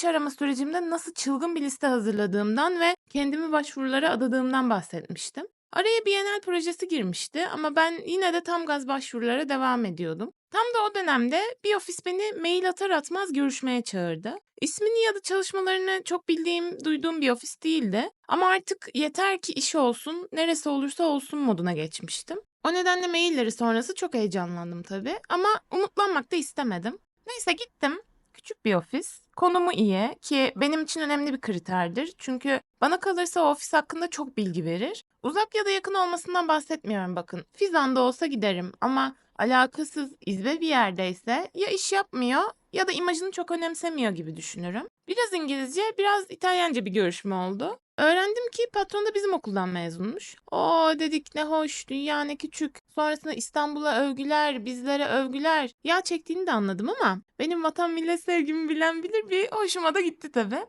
iş arama sürecimde nasıl çılgın bir liste hazırladığımdan ve kendimi başvurulara adadığımdan bahsetmiştim. Araya Bienal projesi girmişti ama ben yine de tam gaz başvurulara devam ediyordum. Tam da o dönemde bir ofis beni mail atar atmaz görüşmeye çağırdı. İsmini ya da çalışmalarını çok bildiğim, duyduğum bir ofis değildi. Ama artık yeter ki iş olsun, neresi olursa olsun moduna geçmiştim. O nedenle mailleri sonrası çok heyecanlandım tabii ama umutlanmak da istemedim. Neyse gittim. Küçük bir ofis. Konumu iyi ki benim için önemli bir kriterdir. Çünkü bana kalırsa ofis hakkında çok bilgi verir. Uzak ya da yakın olmasından bahsetmiyorum bakın. Fizan'da olsa giderim ama alakasız izbe bir yerdeyse ya iş yapmıyor ya da imajını çok önemsemiyor gibi düşünürüm. Biraz İngilizce, biraz İtalyanca bir görüşme oldu. Öğrendim ki patron da bizim okuldan mezunmuş. O dedik ne hoş, dünya ne küçük. Sonrasında İstanbul'a övgüler, bizlere övgüler. Ya çektiğini de anladım ama benim vatan millet sevgimi bilen bilir bir hoşuma da gitti tabii.